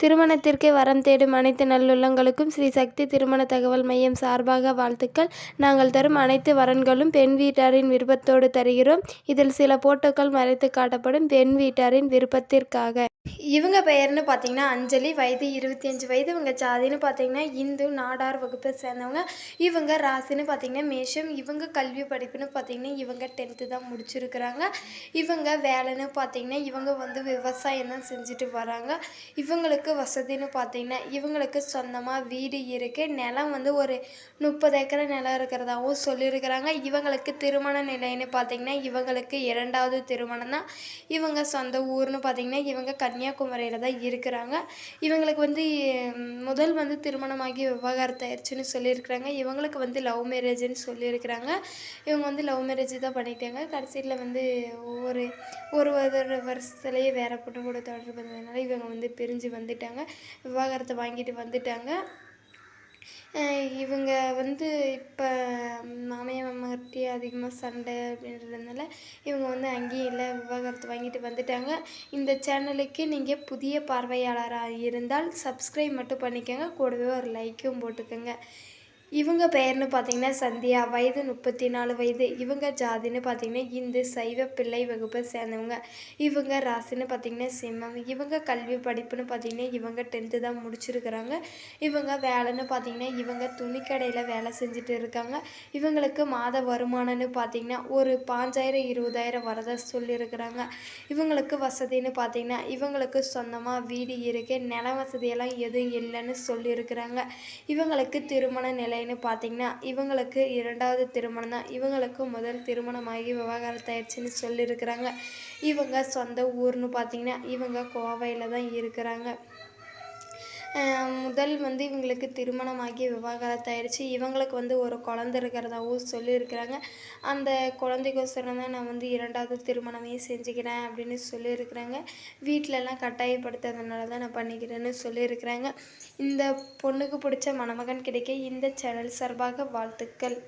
திருமணத்திற்கே வரம் தேடும் அனைத்து நல்லுள்ளங்களுக்கும் ஸ்ரீ சக்தி திருமண தகவல் மையம் சார்பாக வாழ்த்துக்கள். நாங்கள் தரும் அனைத்து வரன்களும் பெண் வீட்டாரின் விருப்பத்தோடு தருகிறோம். இதில் சில போட்டோக்கள் மறைத்து காட்டப்படும் பெண் வீட்டாரின் விருப்பத்திற்காக. இவங்க பெயர்னு பார்த்தீங்கன்னா அஞ்சலி வயது இருபத்தி அஞ்சு வயது. இவங்க ஜாதின்னு பார்த்தீங்கன்னா இந்து நாடார் வகுப்பை சேர்ந்தவங்க. இவங்க ராசின்னு பார்த்தீங்கன்னா மேஷம். இவங்க கல்வி படிப்புன்னு பார்த்தீங்கன்னா இவங்க டென்த்து தான் முடிச்சிருக்கிறாங்க. இவங்க வேலைன்னு பார்த்தீங்கன்னா இவங்க வந்து விவசாயம் தான் செஞ்சுட்டு வராங்க. இவங்களுக்கு வசதின்னு பார்த்தீங்கன்னா இவங்களுக்கு சொந்தமாக வீடு இருக்குது நிலம் வந்து ஒரு முப்பது ஏக்கர் நிலம் இருக்கிறதாகவும் சொல்லியிருக்கிறாங்க. இவங்களுக்கு திருமண நிலைன்னு பார்த்தீங்கன்னா இவங்களுக்கு இரண்டாவது திருமணம் தான். இவங்க சொந்த ஊர்னு பார்த்தீங்கன்னா இவங்க கன்னியாகுமரியில் தான் இருக்கிறாங்க. இவங்களுக்கு வந்து முதல் வந்து திருமணமாகி விவாகரத்து ஆயிடுச்சுன்னு சொல்லியிருக்கிறாங்க. இவங்களுக்கு வந்து லவ் மேரேஜ்னு சொல்லியிருக்கிறாங்க. இவங்க வந்து லவ் மேரேஜ் தான் பண்ணிட்டாங்க. கடைசியில் வந்து ஒவ்வொரு ஒரு ஒரு வருஷத்துலேயே வேறு பொண்ணு கூட தொடர்பு இருந்ததுனால இவங்க வந்து பிரிஞ்சு வந்துட்டாங்க. விவாகரத்தை வாங்கிட்டு வந்துட்டாங்க. இவங்க வந்து இப்போ அதிகமாக சண்டை அப்படின்றதுனால இவங்க வந்து அங்கேயும் இல்லை விவாகரத்து வாங்கிட்டு வந்துட்டாங்க. இந்த சேனலுக்கு நீங்கள் புதிய பார்வையாளராக இருந்தால் சப்ஸ்கிரைப் மட்டும் பண்ணிக்கோங்க. கூடவே ஒரு லைக்கும் போட்டுக்கோங்க. இவங்க பெயர்னு பார்த்தீங்கன்னா சந்தியா வயது முப்பத்தி நாலு வயது. இவங்க ஜாதின்னு பார்த்தீங்கன்னா இந்து சைவ பிள்ளை வகுப்பை சேர்ந்தவங்க. இவங்க ராசின்னு பார்த்தீங்கன்னா சிம்மம். இவங்க கல்வி படிப்புன்னு பார்த்தீங்கன்னா இவங்க டென்த்து தான் முடிச்சிருக்கிறாங்க. இவங்க வேலைன்னு பார்த்தீங்கன்னா இவங்க துணிக்கடையில் வேலை செஞ்சுட்டு இருக்காங்க. இவங்களுக்கு மாத வருமானம்னு பார்த்தீங்கன்னா ஒரு பாஞ்சாயிரம் இருபதாயிரம் வரதா சொல்லியிருக்கிறாங்க. இவங்களுக்கு வசதின்னு பார்த்தீங்கன்னா இவங்களுக்கு சொந்தமாக வீடு இருக்குது நில வசதியெல்லாம் எதுவும் இல்லைன்னு சொல்லியிருக்கிறாங்க. இவங்களுக்கு திருமண நிலை நிலைன்னு பார்த்தீங்கன்னா இவங்களுக்கு இரண்டாவது திருமணம் தான் இவங்களுக்கு முதல் திருமணமாகி விவாகரத்தாயிடுச்சுன்னு சொல்லியிருக்கிறாங்க. இவங்க சொந்த ஊர்னு பார்த்தீங்கன்னா இவங்க கோவையில் தான் இருக்கிறாங்க. முதல் வந்து இவங்களுக்கு திருமணமாகி விவாகரத்தாயிருச்சு இவங்களுக்கு வந்து ஒரு குழந்த இருக்கிறதாவும் சொல்லியிருக்கிறாங்க. அந்த குழந்தைக்கோசரம் தான் நான் வந்து இரண்டாவது திருமணமே செஞ்சுக்கிறேன் அப்படின்னு சொல்லியிருக்கிறாங்க. வீட்டிலலாம் கட்டாயப்படுத்துறதுனால தான் நான் பண்ணிக்கிறேன்னு சொல்லியிருக்கிறாங்க. இந்த பொண்ணுக்கு பிடிச்ச மணமகன் கிடைக்க இந்த சேனல் சார்பாக வாழ்த்துக்கள்.